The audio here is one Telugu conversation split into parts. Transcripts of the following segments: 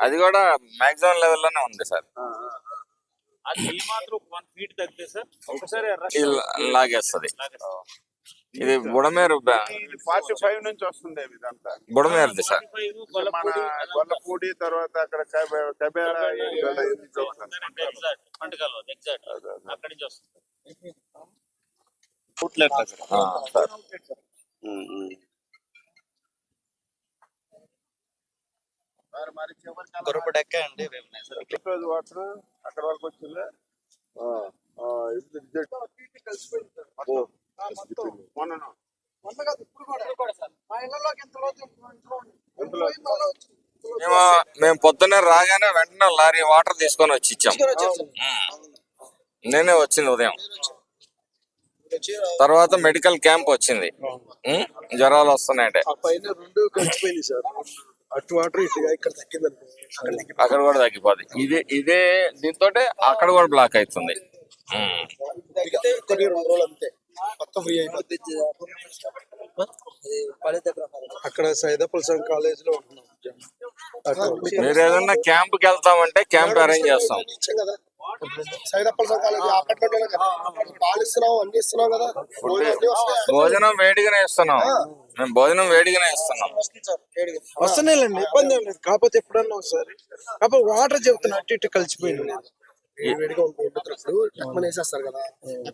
అది కూడా మాక్సిమం లెవెల్లోనే ఉంది సార్ లాగేస్తుంది ఇది బుడమేరు ఫార్టీ ఫైవ్ నుంచి వస్తుంది బుడమేరుది సార్ మన గొల్లపూడి తర్వాత అక్కడ కబేరా ఎగ్జాక్ట్ అక్కడి వస్తుంది అండి వాటర్ అక్కడ వరకు వచ్చిందా? మేము మేము పొద్దున్నే రాగానే వెంటనే లారీ వాటర్ తీసుకొని వచ్చి ఇచ్చాం. నేనే వచ్చింది ఉదయం. తర్వాత మెడికల్ క్యాంప్ వచ్చింది. జ్వరాలు వస్తున్నాయంటే. అక్కడ కూడా తగ్గిపోద్ది. ఇదే ఇదే దీంతో అక్కడ కూడా బ్లాక్ అవుతుంది. అక్కడ సైదాపుల్ సంఘ్ కాలేజ్లో ఉంటున్నాం. మీరు ఏదన్నా క్యాంప్కి వెళ్తామంటే క్యాంప్ అరేంజ్ చేస్తాం. కదా. అప్పట్లోనే పాలు ఇస్తున్నాం అన్ని ఇస్తున్నాం కదా. భోజనం వేడిగానే ఇస్తున్నాం. మేము భోజనం వేడిగానే ఇస్తున్నాం. వస్తున్నాయిలేండి ఇబ్బంది ఏం లేదు. కాకపోతే ఎప్పుడన్నా ఒకసారి. కాకపోతే వాటర్ చెప్తున్నా అటు ఇటు కలిసిపోయింది. వేడిగా ఉంటుంది వండుతున్నప్పుడు టక్మని వేసేస్తారు కదా.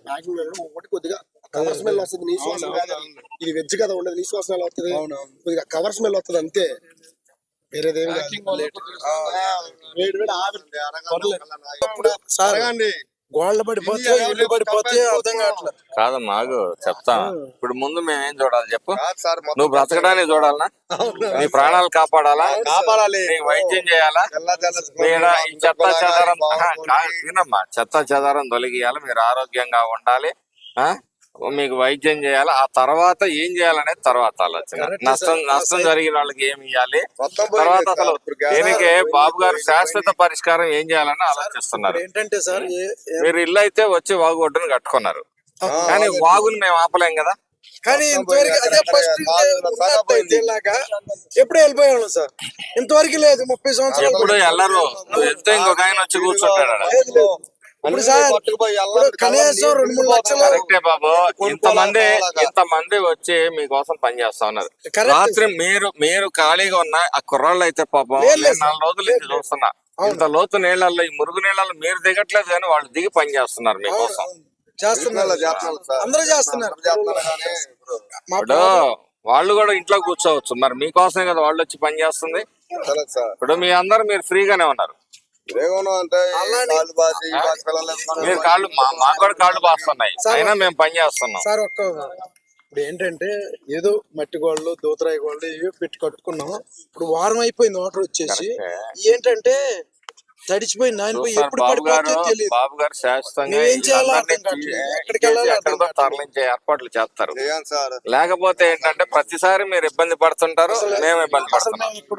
ప్యాకింగ్ ఒకటి కొద్దిగా కవర్ స్మెల్ వస్తుంది నీ ఇది వెజ్ కదా ఉండదు నీ వస్తుంది. కొద్దిగా కవర్ స్మెల్ వస్తుంది అంతే. వేరేదేం కాదు. ఆ, వేడి వేడి ఆవిరి పర్లేదు. ఇప్పుడు సార్ గోళ్ళ పడిపోతే ఇల్లు పడిపోతే అర్థం కావట్లేదు. కాదమ్మా చెప్తా. ఇప్పుడు ముందు మేము ఏం చూడాలి చెప్పు? నువ్వు బ్రతకడానికి చూడాలనా? నీ ప్రాణాలు కాపాడాలా? కాపాడాలి. వైద్యం చేయాలా? ఈ చెత్త చెదారం వినమ్మా. చెత్త చెదారం తొలగియాలి మీరు ఆరోగ్యంగా ఉండాలి. ఆ? మీకు వైద్యం చేయాలి? ఆ తర్వాత ఏం చేయాలనేది తర్వాత ఆలోచన. నష్టం నష్టం జరిగిన వాళ్ళకి ఏమి ఇవ్వాలి తర్వాత అసలు దీనికి బాబు గారు శాశ్వత పరిష్కారం ఏం చేయాలని ఆలోచిస్తున్నారు. ఏంటంటే సార్ మీరు ఇల్లు అయితే వచ్చి వాగు ఒడ్డును కట్టుకున్నారు. కానీ వాగుని మేము ఆపలేం కదా? కానీ ఇంతవరకు అదే ఫస్ట్ ఇలాగా ఎప్పుడు వెళ్ళిపోయాను సార్? ఇంతవరకు లేదు. ముప్పై సంవత్సరాలు ఎప్పుడు వెళ్ళరు నువ్వు వెళ్తే ఇంకొక ఆయన వచ్చి కూర్చుంటాడు. ఇప్పుడు సార్ ఇప్పుడు కనీసం రెండు మూడు లక్షలు కరెక్టే బాబు. ఇంతమంది ఇంతమంది వచ్చి మీకోసం పని చేస్తా ఉన్నారు. రాత్రి మీరు మీరు ఖాళీగా ఉన్న ఆ కుర్రాళ్ళు అయితే పాపం నాలుగు రోజుల నుంచి చూస్తున్నా. ఇంత లోతు నీళ్ళల్లో ఈ మురుగు నీళ్ళల్లో మీరు దిగట్లేదు కానీ వాళ్ళు దిగి పని చేస్తున్నారు మీకోసం. చేస్తున్నారు. అందరూ చేస్తున్నారు. ఇప్పుడు వాళ్ళు కూడా ఇంట్లో కూర్చోవచ్చు. మరి మీకోసమే కదా వాళ్ళు వచ్చి పని చేస్తుంది. ఇప్పుడు మీ అందరు మీరు ఫ్రీగానే ఉన్నారు. మీరు కాళ్ళు మా- మాకు కూడా కాళ్ళు బాస్తున్నాయి అయినా మేము పని చేస్తున్నాం. సార్ ఒక్క ఇప్పుడు ఏంటంటే ఏదో మట్టి గోళ్ళు దూతరాయి గోళ్ళు ఇవి పెట్టి కట్టుకున్నాం ఇప్పుడు వారం అయిపోయింది వాటర్ వచ్చేసి. ఏంటంటే తడిచిపోయి నానిపోయి ఎప్పుడు బాబు గారు పడిపోతే తెలియదు. బాబు గారు శాశ్వతంగా. తరలించే ఏర్పాట్లు చేస్తారు. లేకపోతే ఏంటంటే ప్రతిసారి మీరు ఇబ్బంది పడుతుంటారు మేము ఇబ్బంది పడుతున్నాం. ఇప్పుడు